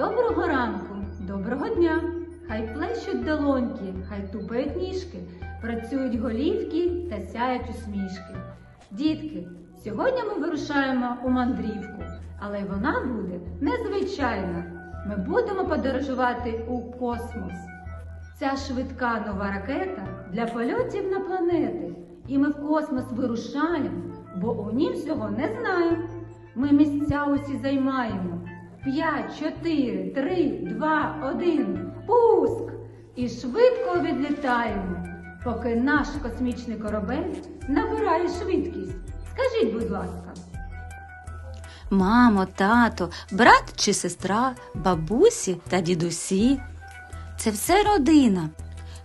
Доброго ранку, доброго дня! Хай плещуть долоньки, хай тупають ніжки, працюють голівки та сяють усмішки. Дітки, сьогодні ми вирушаємо у мандрівку, але вона буде незвичайна. Ми будемо подорожувати у космос. Ця швидка нова ракета для польотів на планети. І ми в космос вирушаємо, бо у ній всього не знаємо. Ми місця усі займаємо. П'ять, чотири, три, два, один. Пуск! І швидко відлітаємо, поки наш космічний корабель набирає швидкість. Скажіть, будь ласка. Мамо, тато, брат чи сестра, бабусі та дідусі. Це все родина.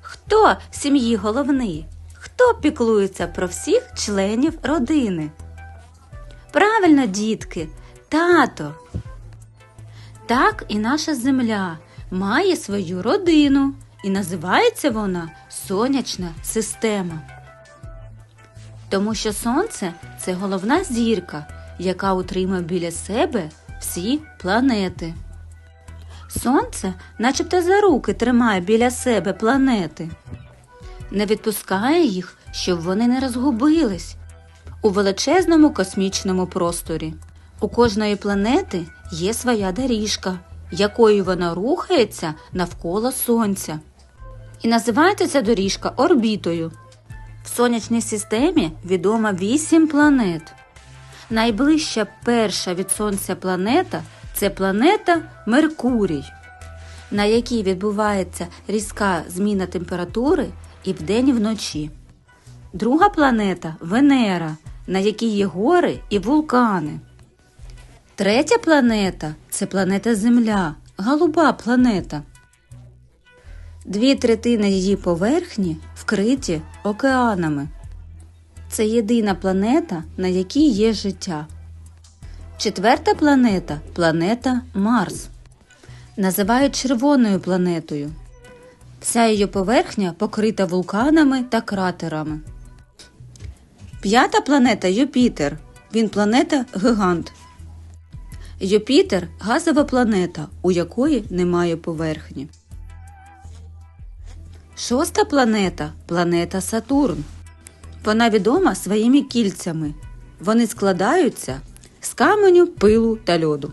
Хто в сім'ї головний? Хто піклується про всіх членів родини? Правильно, дітки, тато. Так і наша земля має свою родину, і називається вона сонячна система. Тому що сонце це головна зірка, яка утримує біля себе всі планети. Сонце, начебто за руки тримає біля себе планети, не відпускає їх, щоб вони не розгубились у величезному космічному просторі. У кожної планети є своя доріжка, якою вона рухається навколо Сонця. І називається ця доріжка орбітою. В сонячній системі відомо вісім планет. Найближча перша від Сонця планета це планета Меркурій, на якій відбувається різка зміна температури і вдень і вночі. Друга планета Венера, на якій є гори і вулкани. Третя планета це планета Земля, голуба планета. Дві третини її поверхні вкриті океанами. Це єдина планета, на якій є життя. Четверта планета планета Марс. Називають червоною планетою. Вся її поверхня покрита вулканами та кратерами. П'ята планета Юпітер. Він планета гігант. Юпітер газова планета, у якої немає поверхні. Шоста планета планета Сатурн. Вона відома своїми кільцями. Вони складаються з каменю, пилу та льоду.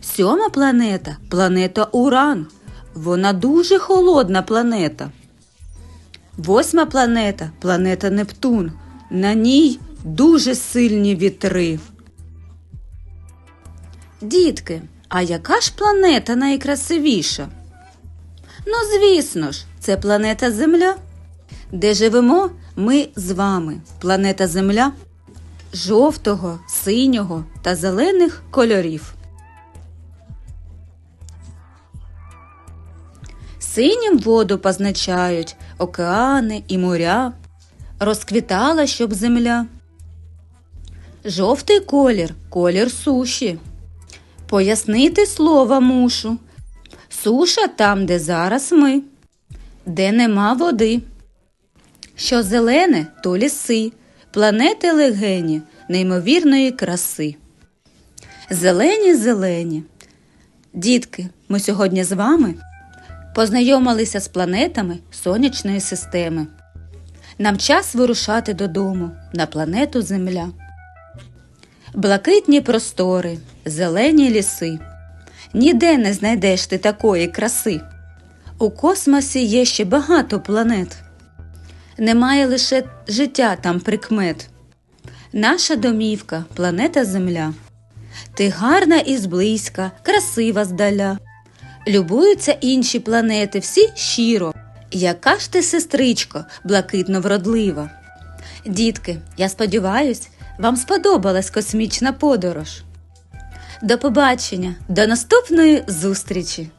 Сьома планета планета Уран. Вона дуже холодна планета. Восьма планета планета Нептун. На ній дуже сильні вітри. Дітки, а яка ж планета найкрасивіша? Ну, звісно ж, це планета Земля, де живемо ми з вами, планета Земля, жовтого, синього та зелених кольорів. Синім воду позначають океани і моря, розквітала, щоб земля. Жовтий колір колір суші. Пояснити слова мушу. Суша там, де зараз ми, де нема води. Що зелене, то ліси, планети легені, неймовірної краси. Зелені, зелені. Дітки, ми сьогодні з вами познайомилися з планетами сонячної системи. Нам час вирушати додому на планету Земля. Блакитні простори, зелені ліси. Ніде не знайдеш ти такої краси. У космосі є ще багато планет. Немає лише життя там прикмет. Наша домівка планета Земля. Ти гарна і зблизька, красива здаля. Любуються інші планети всі щиро. Яка ж ти, сестричко, блакитно вродлива. Дітки, я сподіваюсь, вам сподобалась космічна подорож. До побачення, до наступної зустрічі!